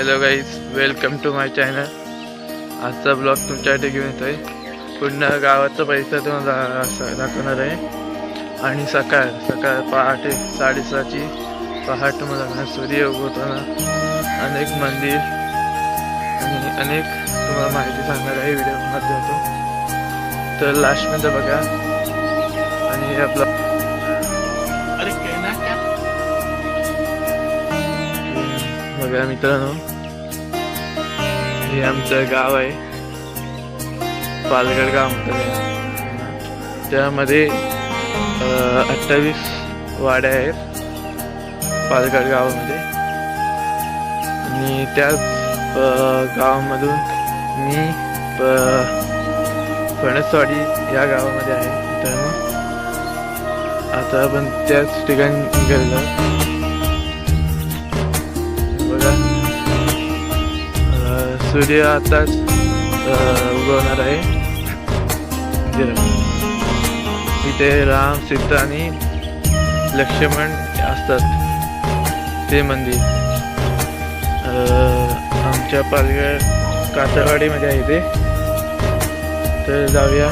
Hello guys welcome to my channel आजचा blog तुमच्यासाठी घेऊन येतो आहे पुन्हा गावाचा परिसर तुम्हाला दाखवणार आहे. आणि सकाळ सकाळ पहाटे साडेसहाची पहाट तुम्हाला सूर्य उगवताना अनेक मंदिर आणि अनेक तुम्हाला माहिती सांगणार आहे व्हिडिओ माध्यमातून. तर लास्टमध्ये बघा. आणि आपला अरे बघा मित्रांनो. हे आमचं गाव आहे. पालगड गाव म्हणतात त्यामध्ये अठ्ठावीस वाड्या आहेत. पालगड गावामध्ये. आणि त्याच गावामधून मी प- फणसवाडी या गावामध्ये आहे. तर आता आपण त्याच ठिकाणी गेलो सूर्य आताच उगवणार आहे. म्हणजे इथे राम सीता आणि लक्ष्मण असतात. ते मंदिर. आमच्या पालघर कातरवाडीमध्ये आहे ते. तर जाऊया.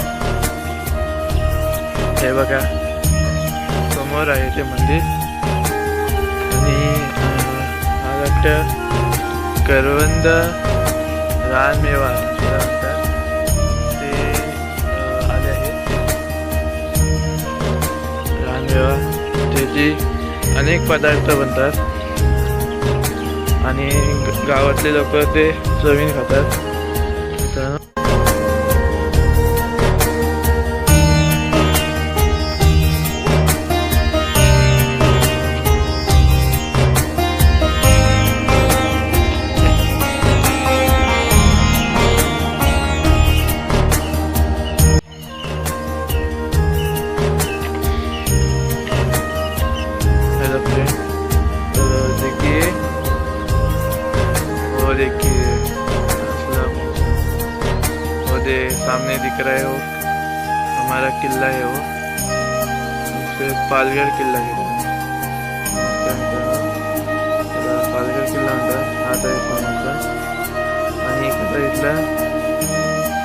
हे बघा. समोर आहे ते मंदिर. आणि मला वाटतं करवंदा रानमेवा म्हणतात ते आले आहेत. रानमेवा त्याची अनेक पदार्थ बनतात. आणि गावातले लोक ते चवीन खातात. सामने दिख रहा है। वो हमारा किला है वो। उस पालगढ़ किला है पालगड किल्ला म्हणतात हा तर एक म्हणतात आणि एखादा इथला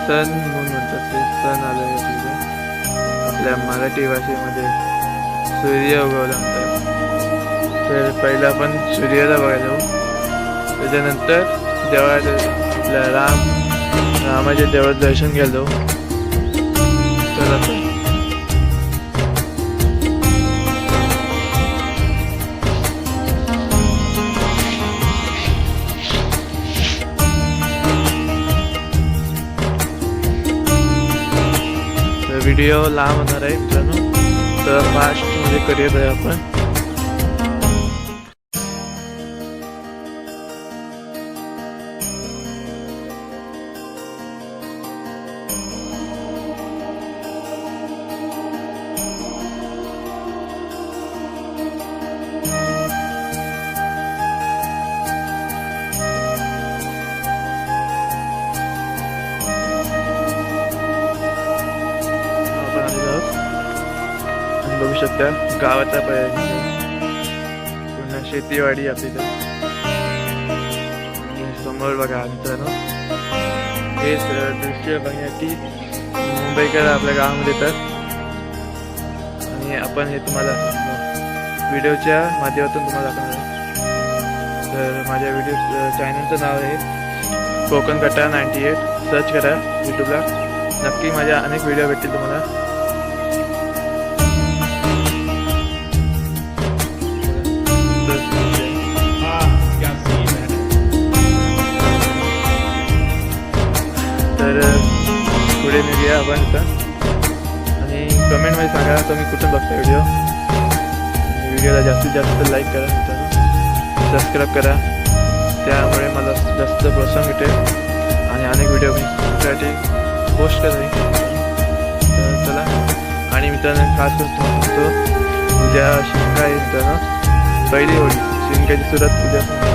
सण म्हणून म्हणतात ते सण आलं आहे तिथे। आपल्या मराठी भाषेमध्ये सूर्य उगवला म्हणतात। तर पहिला आपण सूर्याला बघायला जाऊ। त्याच्यानंतर देवाला आपल्या राम रामाच्या देवळात दर्शन गेलो चला. तर. व्हिडिओ लांब होणार आहे मित्रांनो. तर फास्ट म्हणजे करूयात आहे आपण. बघू शकता गावाचा पर्यंत पुन्हा शेतीवाडी आपली तर. समोर बघा मित्रांनो हे दृश्य बघण्यासाठी मुंबईकर आपल्या गावामध्ये येतात. आणि आपण हे तुम्हाला व्हिडिओच्या माध्यमातून तुम्हाला दाखवणार तर माझ्या व्हिडिओ चॅनलचं नाव आहे कोकण कट्टा नाईन्टी एट. सर्च करा यूट्यूबला नक्की माझ्या अनेक व्हिडिओ भेटतील तुम्हाला. पुढे आपण इथं. आणि कमेंटमध्ये सांगा तुम्ही कुठून बघता व्हिडिओ व्हिडिओला जास्तीत जास्त लाईक करा मित्रांनो. सबस्क्राईब करा. त्यामुळे मला जास्त प्रोत्साहन भेटेल. आणि अनेक व्हिडिओ मी तुमच्यासाठी पोस्ट करेन तर चला. आणि मित्रांनो खास करून सांगतो. उद्या शिमगा मित्रांनो. पहिली होळी. शिमग्याची सुरुवात उद्या.